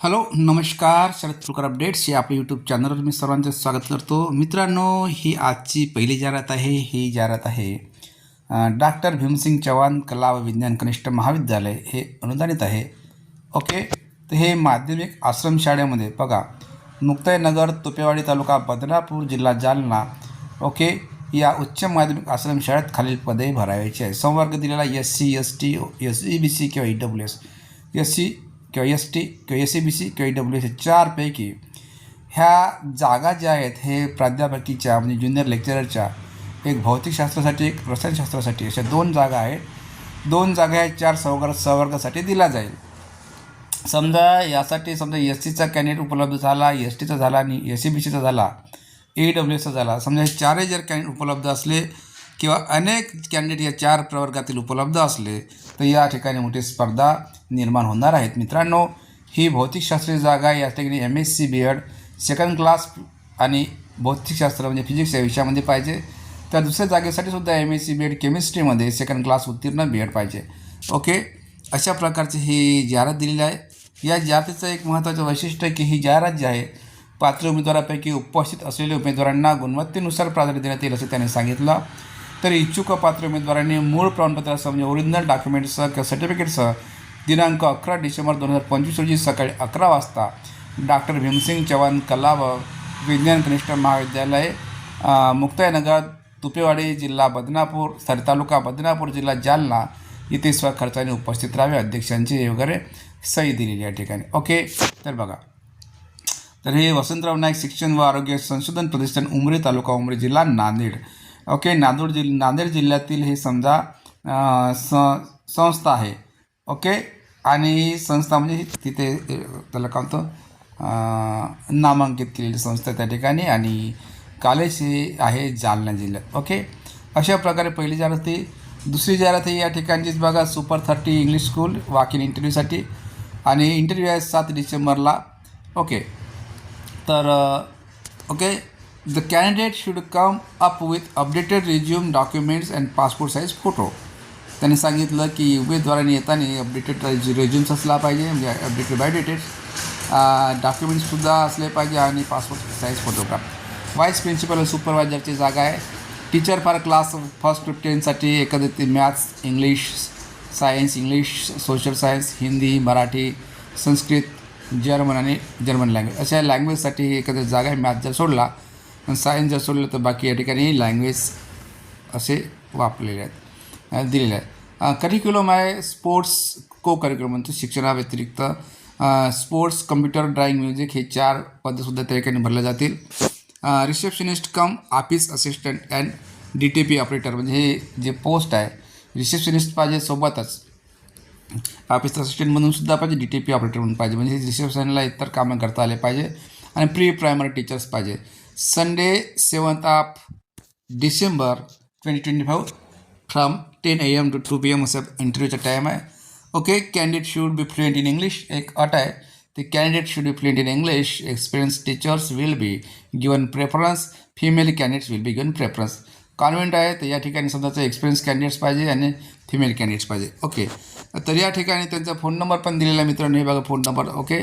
Hello नमस्कार Sharad Phulkar updates या आपल्या यूट्यूब चॅनलवर मी सर्वांचं स्वागत करतो. मित्रांनो ही आजची पहिली जाहिरात आहे ही जाहिरात आहे डॉक्टर भीमसिंग चव्हाण कला व विज्ञान कनिष्ठ महाविद्यालय हे अनुदानित आहे. ओके तर हे माध्यमिक आश्रमशाळेमध्ये बघा मुक्ताईनगर तुपेवाडी तालुका बदनापूर जिल्हा जालना ओके या उच्च माध्यमिक आश्रमशाळेत खालील पदे भरायचे आहे संवर्ग दिलेला S C S T S E B C किंवा E W S S C किंवा एस टी किंवा एस ए बी सी किंवा डब्ल्यू एस चारपैकी ह्या जागा ज्या आहेत हे प्राध्यापकीच्या म्हणजे ज्युनियर लेक्चररच्या एक भौतिकशास्त्रासाठी एक रसायनशास्त्रासाठी अशा दोन जागा आहेत. दोन जागा ह्या चार संवर्ग संवर्गासाठी दिला जाईल. समजा यासाठी समजा एस सीचा कॅन्डिडेट उपलब्ध झाला एस टीचा झाला आणि एस सी बी सीचा झाला ए डब्ल्यू एसचा झाला. समजा हे चारही जर कॅन्डिडेट उपलब्ध असले किंवा अनेक कॅन्डिडेट या चार प्रवर्गातील उपलब्ध असले तर या ठिकाणी मोठी स्पर्धा निर्माण होणार आहेत. मित्रांनो ही भौतिकशास्त्रीय जागा या ठिकाणी M S C B ed second class आणि भौतिकशास्त्र म्हणजे फिजिक्स या विषयामध्ये पाहिजे. त्या दुसऱ्या जागेसाठी सुद्धा M S C B ed केमिस्ट्रीमध्ये second class उत्तीर्ण बी एड पाहिजे. ओके अशा प्रकारची ही जाहिरात दिलेली आहे. या जाहिरातीचं एक महत्त्वाचं वैशिष्ट्य की ही जाहिरात जी आहे पात्र उमेदवारापैकी उपस्थित असलेल्या उमेदवारांना गुणवत्तेनुसार प्राधान्य देण्यात येईल असं त्याने सांगितलं. तर इच्छुक पात्र उमेदवारांनी मूळ प्रमाणपत्रासह म्हणजे ओरिजिनल डॉक्युमेंटसह किंवा सर्टिफिकेटसह दिनांक अकरा डिसेंबर दोन हजार पंचवीस रोजी सकाळी अकरा वाजता डॉक्टर भीमसिंग चव्हाण कला व विज्ञान कनिष्ठ महाविद्यालय मुक्ताईनगर तुपेवाडी जिल्हा बदनापूर सॉरी तालुका बदनापूर जिल्हा जालना येथे स्वखर्चाने उपस्थित राहावे. अध्यक्षांची वगैरे सही दिलेली या ठिकाणी. ओके तर बघा. तर हे वसंतराव नाईक शिक्षण व आरोग्य संशोधन प्रतिष्ठान उमरी तालुका उमरी जिल्हा नांदेड. ओके नांदेड जिल नांदेड जिल्ह्यातील हे समजा स संस्था आहे. ओके आणि ही संस्था म्हणजे तिथे त्याला काय म्हणतो? नामांकित केलेली संस्था त्या ठिकाणी आणि कॉलेज हे आहे जालना जिल्ह्यात. ओके अशा प्रकारे पहिली जाहिरात. ती दुसरी जाहिरात ही या ठिकाणचीच बघा super thirty English school walk in इंटरव्ह्यूसाठी आणि इंटरव्ह्यू आहे सात डिसेंबरला. ओके तर okay the candidate should come up with updated resume documents and passport size photo त्यांनी सांगितलं की उमेदवारांनी येताना अपडेटेड रेज्युम्स असला पाहिजे म्हणजे अपडेटेड बायोडेटेड डॉक्युमेंट्ससुद्धा असले पाहिजे आणि passport size photograph vice principal सुपरवायझरची जागा आहे. Teacher for class first to टेनसाठी एकत्रित maths English science English social science Hindi Marathi Sanskrit German आणि जर्मन लँग्वेज अशा लँग्वेजसाठी एकत्रित जागा आहे मॅथ जर सोडला सायन्स जर सोडलं तर बाकी या ठिकाणी लँग्वेज असे वापरलेले आहेत दिलेले आहेत. करिक्युलम आहे स्पोर्ट्स को करिक्युलम म्हणतो. शिक्षणाव्यतिरिक्त स्पोर्ट्स कम्प्युटर ड्राइंग म्युझिक हे चार पदसुद्धा त्या ठिकाणी भरले जातील. Receptionist cum office assistant and D T P operator म्हणजे हे जे पोस्ट आहे रिसेप्शनिस्ट पाहिजे सोबतच. ऑफिस असिस्टंट म्हणून सुद्धा पाहिजे डी टी पी ऑपरेटर म्हणून पाहिजे. म्हणजे रिसेप्शनला इतर कामं करता आले पाहिजे आणि प्री प्रायमरी टीचर्स पाहिजे. Sunday seventh of December twenty twenty five a.m. Ten A p.m. Two two P M असं इंटरव्ह्यूचा टाईम आहे okay candidate should be fluent in English एक अट आहे ते candidate should be fluent in English experience teachers will be given preference female candidates will be given preference convent आहे तर या ठिकाणी समजाचं एक्सपिरियन्स कॅन्डिडेट्स पाहिजे आणि फिमेल कॅन्डिडेट्स पाहिजे ओके तर या ठिकाणी त्यांचा फोन नंबर पण दिलेला आहे मित्रांनो हे बघा फोन नंबर ओके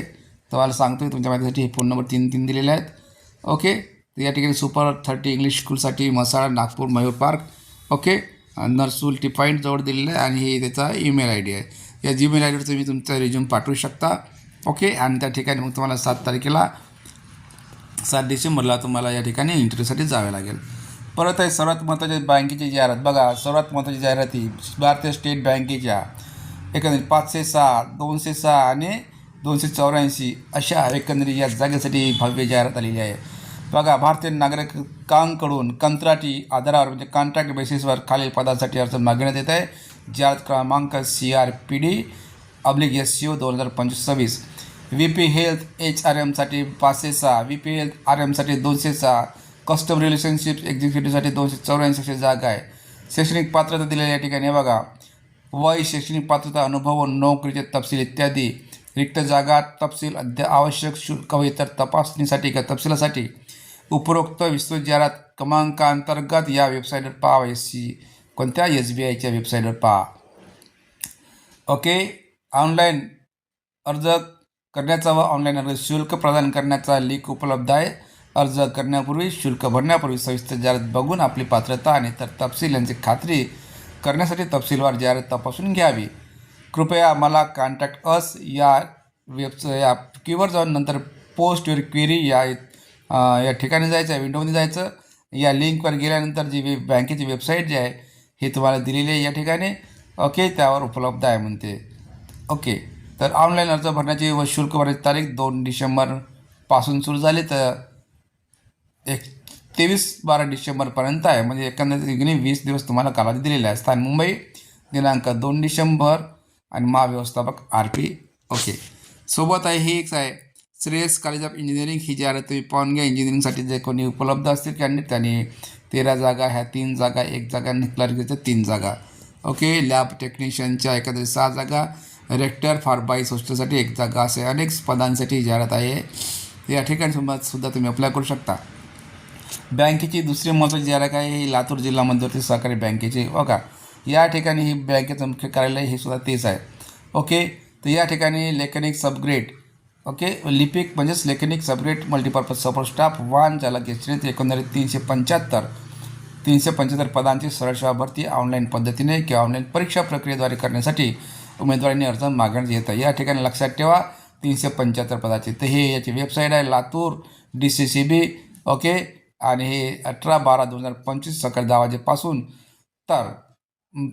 तुम्हाला सांगतो तुमच्या माहितीसाठी हे फोन नंबर तीन तीन दिलेले आहेत ओके तर या ठिकाणी सुपर थर्टी इंग्लिश स्कूलसाठी मसाळा नागपूर मयूर पार्क. ओके? नरसूल टी जवळ दिलेलं आहे आणि हे त्याचा ईमेल आय डी आहे. या जीमेल आय डीवर तुम्ही तुमचा रिझ्यूम पाठवू शकता. ओके? आणि त्या ठिकाणी मग तुम्हाला सात तारखेला सात डिसेंबरला तुम्हाला या ठिकाणी इंटरव्ह्यूसाठी जावे लागेल. परत आहे सर्वात महत्त्वाची बँकेची जाहिरात. बघा सर्वात महत्त्वाची जाहिरात ही भारतीय स्टेट बँकेच्या एकंदरीत पाचशे सहा दोनशे सहा आणि दोनशे चौऱ्याऐंशी अशा एकंदरीत या जागेसाठी भव्य जाहिरात आलेली आहे. बघा भारतीय नागरिकांकडून कंत्राटी आधारावर म्हणजे कॉन्ट्रॅक्ट बेसिसवर खालील पदासाठी अर्ज मागण्यात येत आहे. ज्या क्रमांक सी आर पी डी अब्लिक एस सी ओ दोन हजार पंचवीस सव्वीस. V P health H R एमसाठी पाचशे सहा. व्ही पी हेल्थ आर एमसाठी दोनशे सहा. कस्टम रिलेशनशिप एक्झिक्युटिव्हसाठी दोनशे चौऱ्याऐंशी जागा आहे. शैक्षणिक पात्रता दिलेल्या या ठिकाणी बघा. वय शैक्षणिक पात्रता अनुभव नोकरीचे तपशील इत्यादी. रिक्त जागा तपशील अद्य आवश्यक शुल्क व इतर तपासणीसाठी किंवा तपशिलासाठी. उपरोक्त विस्तृत जाहिरात क्रमांकांतर्गत या वेबसाईटवर पहा एस सी. कोणत्या एस बी आयच्या वेबसाईटवर पहा. ओके ऑनलाईन अर्ज करण्याचा व ऑनलाईन अर्ज शुल्क प्रदान करण्याचा लिंक उपलब्ध आहे. अर्ज करण्यापूर्वी शुल्क भरण्यापूर्वी सविस्तर जाहिरात बघून आपली पात्रता आणि तर तपशील यांची खात्री करण्यासाठी तपशीलवार जाहिरात तपासून घ्यावी. कृपया मला कॉन्टॅक्ट अस या वेबस या कीवर जाऊन नंतर पोस्ट युअर क्वेरी या या ठिकाणी जायचं आहे विंडोमध्ये जायचं. या लिंकवर गेल्यानंतर जी वेब बँकेची वेबसाईट जी आहे हे तुम्हाला दिलेली आहे या ठिकाणी. ओके त्यावर उपलब्ध आहे म्हणते. ओके तर ऑनलाईन अर्ज भरण्याची व शुल्क भरण्याची तारीख दोन डिसेंबरपासून सुरू झाली. तर एक तेवीस बारा डिसेंबरपर्यंत आहे. म्हणजे एकंदरीत वीस दिवस तुम्हाला कालावधी दिलेला आहे. स्थान मुंबई दिनांक दोन डिसेंबर आणि महाव्यवस्थापक आर पी. ओके सोबत आहे ही एक आहे श्रेयस कॉलेज ऑफ इंजिनिअरिंग ही जाहिरात तुम्ही पाहून घ्या. इंजिनिअरिंगसाठी जे कोणी उपलब्ध असतील कॅन्डिडेट त्याने तेरा जागा ह्या तीन जागा एक जागा आणि क्लर्कच्या तीन जागा. ओके लॅब टेक्निशियनच्या एखाद्या सहा जागा रेक्टर फार बाईस होस्टेलसाठी एक जागा असे अनेक पदांसाठी ही जाहिरात आहे. या ठिकाणी सुद्धा सुद्धा तुम्ही अप्लाय करू शकता. बँकेची दुसरी महत्त्वाची जाहिरात आहे ही लातूर जिल्हा मध्यवर्ती सहकारी बँकेची. बघा या ठिकाणी ही बँकेचं मुख्य कार्यालय हे सुद्धा तेच आहे. ओके तर या ठिकाणी लेखनिक सबग्रेड ओके लिपिक म्हणजेच लेखनिक subgrade multipurpose support staff one ज्याला गेस्ट्रेत एकंदरीत तीनशे पंच्याहत्तर. तीनशे पंच्याहत्तर पदांची सरळ सेवा भरती ऑनलाईन पद्धतीने किंवा ऑनलाईन परीक्षा प्रक्रियेद्वारे करण्यासाठी उमेदवारांनी अर्ज मागण्यात येतं या ठिकाणी लक्षात ठेवा तीनशे पंच्याहत्तर पदाचे. तर हे याची वेबसाईट आहे Latur D C C B okay? आणि हे अठरा बारा दोन हजार पंचवीस सकाळी दहा वाजेपासून तर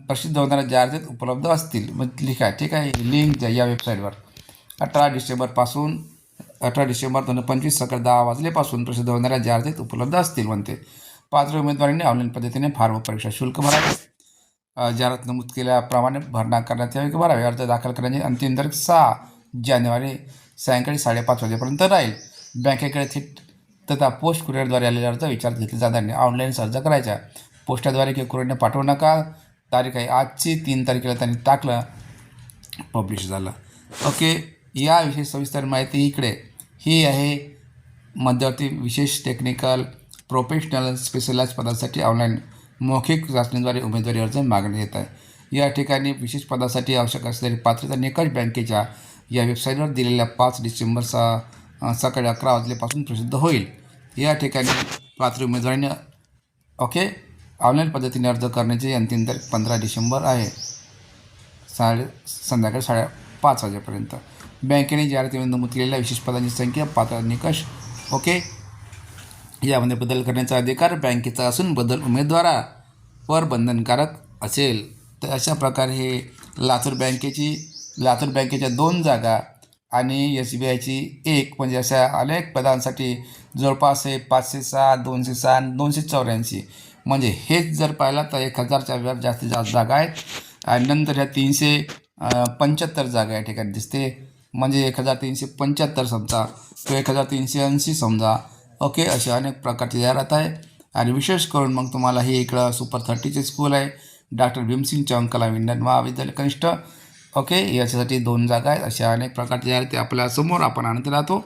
प्रसिद्ध होणाऱ्या जाहिरातीत उपलब्ध असतील. मग लिखा ठीक आहे? लिंक द्या या वेबसाईटवर अठरा डिसेंबरपासून अठरा डिसेंबर दोन हजार पंचवीस सकाळी दहा वाजल्यापासून प्रसिद्ध होणाऱ्या जाहिरातीत उपलब्ध असतील म्हणते. पात्र उमेदवारांनी ऑनलाईन पद्धतीने फार्म परीक्षा शुल्क भरावे. जाहिरात नमूद केल्याप्रमाणे भरणा करण्यात यावी की भरावे. अर्ज दाखल करण्याची अंतिम तारीख सहा जानेवारी सायंकाळी साडेपाच वाजेपर्यंत राहील. बँकेकडे थेट तथा पोस्ट कुरिअरद्वारे आलेले अर्ज विचारात घेतले जाणार नाही. ऑनलाईन अर्ज करायचा. पोस्टाद्वारे किंवा कुरिअरने पाठवू नका. तारीख आहे आजची. तीन तारखेला त्यांनी टाकलं. पब्लिश झालं. ओके याविषयी सविस्तर माहिती इकडे. ही आहे मध्यवर्ती विशेष टेक्निकल प्रोफेशनल स्पेशलाइज पदासाठी ऑनलाईन मौखिक चाचणीद्वारे उमेदवारी अर्ज मागण्यात येत आहे. या ठिकाणी विशेष पदासाठी आवश्यक असलेली पात्रता निकष बँकेच्या या वेबसाईटवर दिलेल्या पाच डिसेंबर सा सकाळी अकरा वाजल्यापासून प्रसिद्ध होईल. या ठिकाणी पात्र उमेदवारीने ओके ऑनलाईन पद्धतीने अर्ज करण्याची अंतिम तारीख पंधरा डिसेंबर आहे. साडे संध्याकाळी साडे पाच हजारपर्यंत बँकेने जाहिरातीमध्ये नमूद केलेल्या विशेष पदांची संख्या पात्र निकष ओके? यामध्ये बदल करण्याचा अधिकार बँकेचा असून बदल उमेदवारावर बंधनकारक असेल. तर अशा प्रकारे हे लातूर बँकेची लातूर बँकेच्या दोन जागा आणि एस बी आयची एक म्हणजे अशा अनेक पदांसाठी जवळपास हे पाचशे सहा दोनशे सहा आणि दोनशे चौऱ्याऐंशी. म्हणजे हेच जर पाहिलं तर एक हजारच्या वर जास्तीत जास्त जागा आहेत. आणि नंतर ह्या तीनशे पंच्याहत्तर जागा या ठिकाणी दिसते. म्हणजे एक हजार तीनशे पंच्याहत्तर समजा किंवा एक हजार तीनशे ऐंशी समजा. ओके असे अनेक प्रकारची जाहिरात आहे. आणि विशेष करून मग तुम्हाला हे इकडं सुपर थर्टीचे स्कूल आहे. डॉक्टर भीमसिंग चौंकला विंडन महाविद्यालय कनिष्ठ. ओके याच्यासाठी दोन जागा आहेत. अशा अनेक प्रकारच्या जाहिराती आपल्यासमोर आपण आणत राहतो.